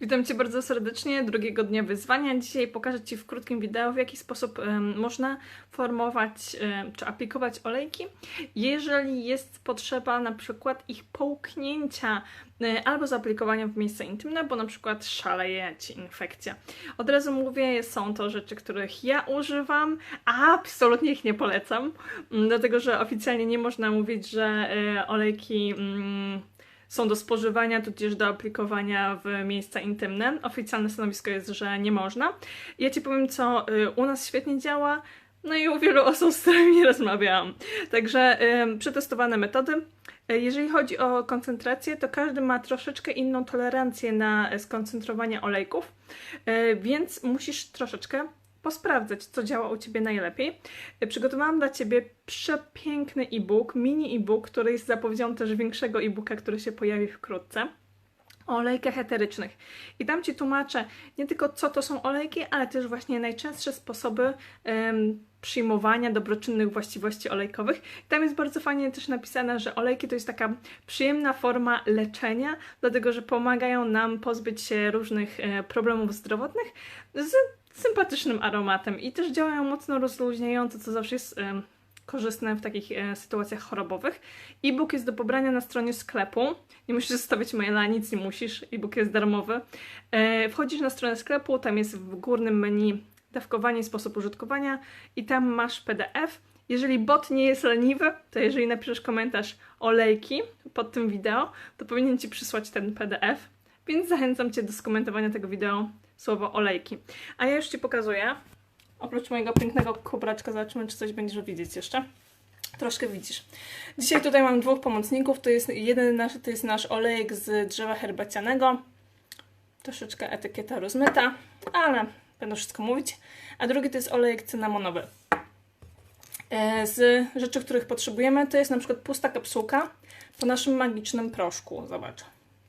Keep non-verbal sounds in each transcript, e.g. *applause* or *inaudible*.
Witam Cię bardzo serdecznie drugiego dnia wyzwania. Dzisiaj pokażę Ci w krótkim wideo, w jaki sposób można formować czy aplikować olejki, jeżeli jest potrzeba na przykład ich połknięcia e, albo zaaplikowania w miejsce intymne, bo na przykład szaleje Ci infekcja. Od razu mówię, są to rzeczy, których ja używam, a absolutnie ich nie polecam, dlatego że oficjalnie nie można mówić, że e, olejki... są do spożywania, tudzież do aplikowania w miejsca intymne. Oficjalne stanowisko jest, że nie można. Ja Ci powiem, co y, u nas świetnie działa, no i u wielu osób, z którymi *laughs* rozmawiałam. Także y, przetestowane metody. Y, Jeżeli chodzi o koncentrację, to każdy ma troszeczkę inną tolerancję na e, skoncentrowanie olejków, y, więc musisz troszeczkę posprawdzać, co działa u Ciebie najlepiej. Y, Przygotowałam dla Ciebie przepiękny e-book, mini e-book, który jest zapowiedzią też większego e-booka, który się pojawi wkrótce. O olejkach. I tam Ci tłumaczę nie tylko co to są olejki, ale też właśnie najczęstsze sposoby przyjmowania dobroczynnych właściwości olejkowych. I tam jest bardzo fajnie też napisane, że olejki to jest taka przyjemna forma leczenia, dlatego że pomagają nam pozbyć się różnych e, problemów zdrowotnych z sympatycznym aromatem i też działają mocno rozluźniająco, co zawsze jest korzystne w takich e, sytuacjach chorobowych. E-book jest do pobrania na stronie sklepu. Nie musisz zostawiać maila, nic nie musisz. E-book jest darmowy. E, wchodzisz na stronę sklepu, tam jest w górnym menu dawkowanie sposób użytkowania i tam masz PDF. Jeżeli bot nie jest leniwy, to jeżeli napiszesz komentarz olejki pod tym wideo, to powinien Ci przysłać ten PDF. Więc zachęcam Cię do skomentowania tego wideo słowo olejki. A ja już Ci pokazuję. Oprócz mojego pięknego kubraczka, zobaczymy, czy coś będziesz widzieć jeszcze. Troszkę widzisz. Dzisiaj tutaj mam dwóch pomocników. To jest jeden nasz, to jest nasz olejek z drzewa herbacianego. Troszeczkę etykieta rozmyta, ale będę wszystko mówić. A drugi to jest olejek cynamonowy. E, Z rzeczy, których potrzebujemy, to jest na przykład pusta kapsułka po naszym magicznym proszku. Zobacz.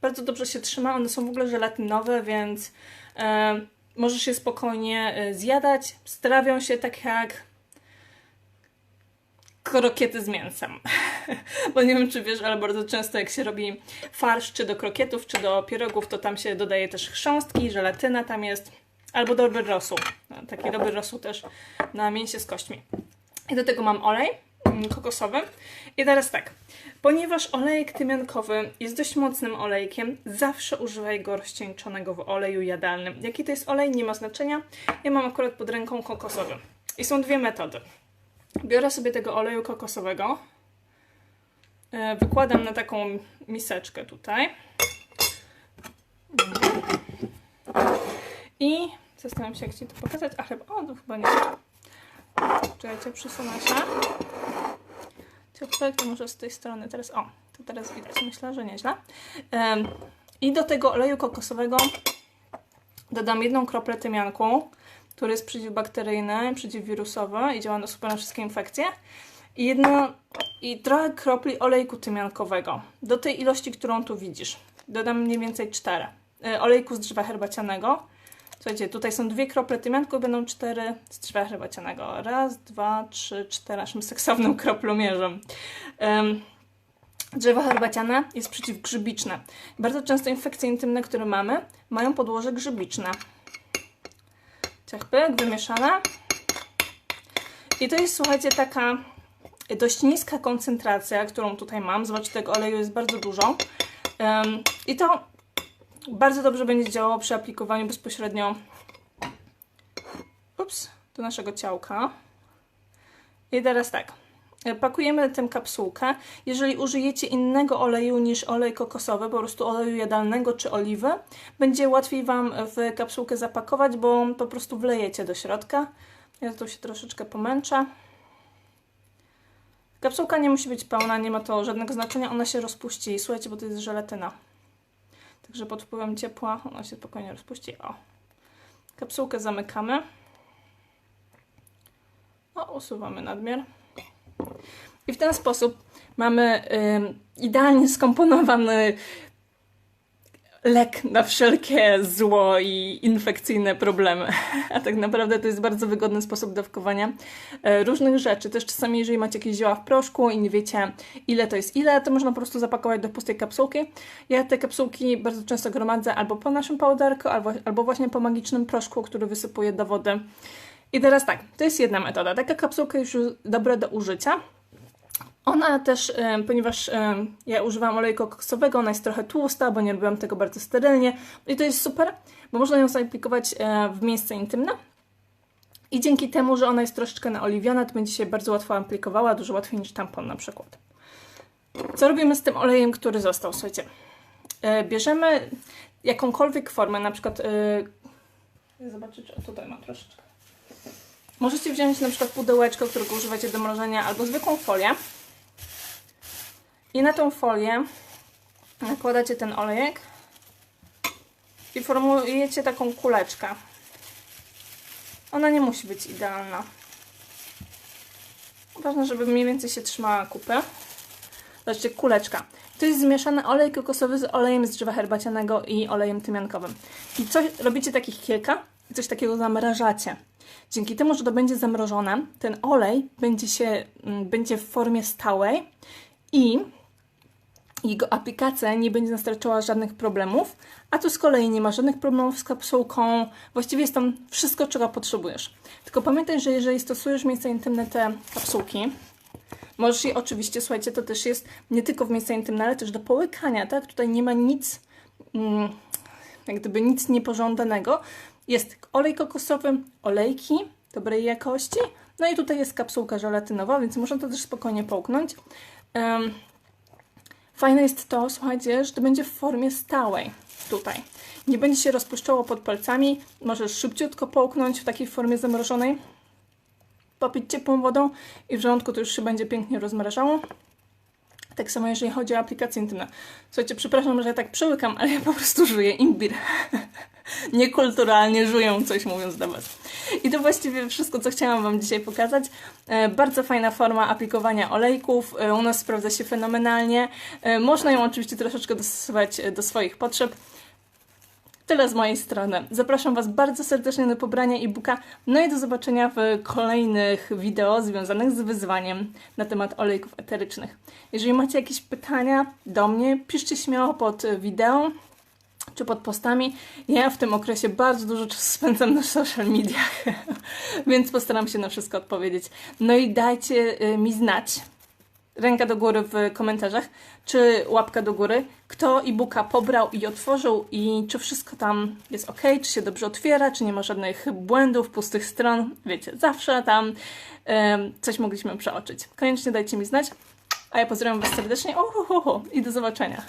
Bardzo dobrze się trzyma. One są w ogóle żelatynowe, więc e, możesz je spokojnie e, zjadać. Strawią się tak jak krokiety z mięsem. *laughs* Bo nie wiem, czy wiesz, ale bardzo często jak się robi farsz, czy do krokietów, czy do pierogów, to tam się dodaje też chrząstki, żelatyna tam jest, albo dobry rosół. No, Taki dobry rosół też na mięsie z kośćmi. I do tego mam olej mm, kokosowy. I teraz tak, ponieważ olejek tymiankowy jest dość mocnym olejkiem, zawsze używaj go rozcieńczonego w oleju jadalnym. Jaki to jest olej, nie ma znaczenia. Ja mam akurat pod ręką kokosowy. I są dwie metody. Biorę sobie tego oleju kokosowego, e, wykładam na taką miseczkę tutaj i zastanawiam się, jak Ci to pokazać. A chyba, o, to chyba nie. Czekajcie, przesunę się. Ciepłek to może z tej strony teraz, o, to teraz widać, myślę, że nieźle. I do tego oleju kokosowego dodam jedną kroplę tymianku, który jest przeciwbakteryjny, przeciwwirusowy i działa na super na wszystkie infekcje. I jedno i trochę kropli olejku tymiankowego. Do tej ilości, którą tu widzisz. Dodam mniej więcej 4. E, olejku z drzewa herbacianego. Słuchajcie, tutaj są dwie krople tymianku, będą cztery z drzewa herbacianego. Raz, dwa, trzy, cztery, naszym seksownym kroplomierzem. Um, Drzewo herbaciane jest przeciwgrzybiczne. Bardzo często infekcje intymne, które mamy, mają podłoże grzybiczne. Ciach, wymieszane. I to jest, słuchajcie, taka dość niska koncentracja, którą tutaj mam. Zobaczcie, tego oleju jest bardzo dużo. Ym, I to bardzo dobrze będzie działało przy aplikowaniu bezpośrednio ups, do naszego ciałka. I teraz tak. Pakujemy tę kapsułkę. Jeżeli użyjecie innego oleju niż olej kokosowy, po prostu oleju jadalnego czy oliwy, będzie łatwiej Wam w kapsułkę zapakować, bo po prostu wlejecie do środka. Ja tu się troszeczkę pomęczę. Kapsułka nie musi być pełna, nie ma to żadnego znaczenia, ona się rozpuści. Słuchajcie, bo to jest żelatyna. Także pod wpływem ciepła ona się spokojnie rozpuści. O. Kapsułkę zamykamy. O, usuwamy nadmiar. I w ten sposób mamy ym, idealnie skomponowany lek na wszelkie zło i infekcyjne problemy. A tak naprawdę to jest bardzo wygodny sposób dawkowania e, różnych rzeczy. Też czasami, jeżeli macie jakieś zioła w proszku i nie wiecie, ile to jest ile, to można po prostu zapakować do pustej kapsułki. Ja te kapsułki bardzo często gromadzę albo po naszym powderku, albo, albo właśnie po magicznym proszku, który wysypuję do wody. I teraz tak, to jest jedna metoda. Taka kapsułka już dobra do użycia. Ona też, e, ponieważ e, ja używam oleju koksowego, ona jest trochę tłusta, bo nie robiłam tego bardzo sterylnie. I to jest super, bo można ją zaaplikować e, w miejsce intymne. I dzięki temu, że ona jest troszeczkę naoliwiona, to będzie się bardzo łatwo aplikowała, dużo łatwiej niż tampon na przykład. Co robimy z tym olejem, który został? Słuchajcie, bierzemy jakąkolwiek formę, na przykład zobaczycie, tutaj mam troszeczkę. Możecie wziąć na przykład pudełeczko, którego używacie do mrożenia, albo zwykłą folię. I na tą folię nakładacie ten olejek i formujecie taką kuleczkę. Ona nie musi być idealna. Ważne, żeby mniej więcej się trzymała kupy. Zobaczcie, kuleczka. To jest zmieszany olej kokosowy z olejem z drzewa herbacianego i olejem tymiankowym. I coś, robicie takich kilka i coś takiego zamrażacie. Dzięki temu, że to będzie zamrożone, ten olej będzie, się, mm, będzie w formie stałej i jego aplikacja nie będzie nastarczała żadnych problemów, a tu z kolei nie ma żadnych problemów z kapsułką. Właściwie jest tam wszystko, czego potrzebujesz. Tylko pamiętaj, że jeżeli stosujesz w miejsce intymne te kapsułki, możesz je oczywiście, słuchajcie, to też jest nie tylko w miejsce intymne, ale też do połykania, tak? Tutaj nie ma nic, mm, jak gdyby nic niepożądanego. Jest olej kokosowy, olejki dobrej jakości, no i tutaj jest kapsułka żelatynowa, więc można to też spokojnie połknąć. Fajne jest to, słuchajcie, że to będzie w formie stałej tutaj. Nie będzie się rozpuszczało pod palcami. Możesz szybciutko połknąć w takiej formie zamrożonej. Popić ciepłą wodą i w żołądku to już się będzie pięknie rozmrażało. Tak samo jeżeli chodzi o aplikacje intymne. Słuchajcie, przepraszam, że ja tak przełykam, ale ja po prostu żuję imbir. *laughs* Niekulturalnie żują coś mówiąc do Was. I to właściwie wszystko, co chciałam Wam dzisiaj pokazać. E, bardzo fajna forma aplikowania olejków. E, u nas sprawdza się fenomenalnie. E, można ją oczywiście troszeczkę dostosować do swoich potrzeb. Tyle z mojej strony. Zapraszam Was bardzo serdecznie do pobrania e-booka. No i do zobaczenia w kolejnych wideo związanych z wyzwaniem na temat olejków eterycznych. Jeżeli macie jakieś pytania do mnie, piszcie śmiało pod wideo czy pod postami. Ja w tym okresie bardzo dużo czasu *laughs* spędzam na social mediach, *laughs* więc postaram się na wszystko odpowiedzieć. No i dajcie y, mi znać, ręka do góry w komentarzach, czy łapka do góry, kto e-booka pobrał i otworzył i czy wszystko tam jest ok, czy się dobrze otwiera, czy nie ma żadnych błędów, pustych stron. Wiecie, zawsze tam um, coś mogliśmy przeoczyć. Koniecznie dajcie mi znać, a ja pozdrawiam Was serdecznie uhuhuhu, i do zobaczenia.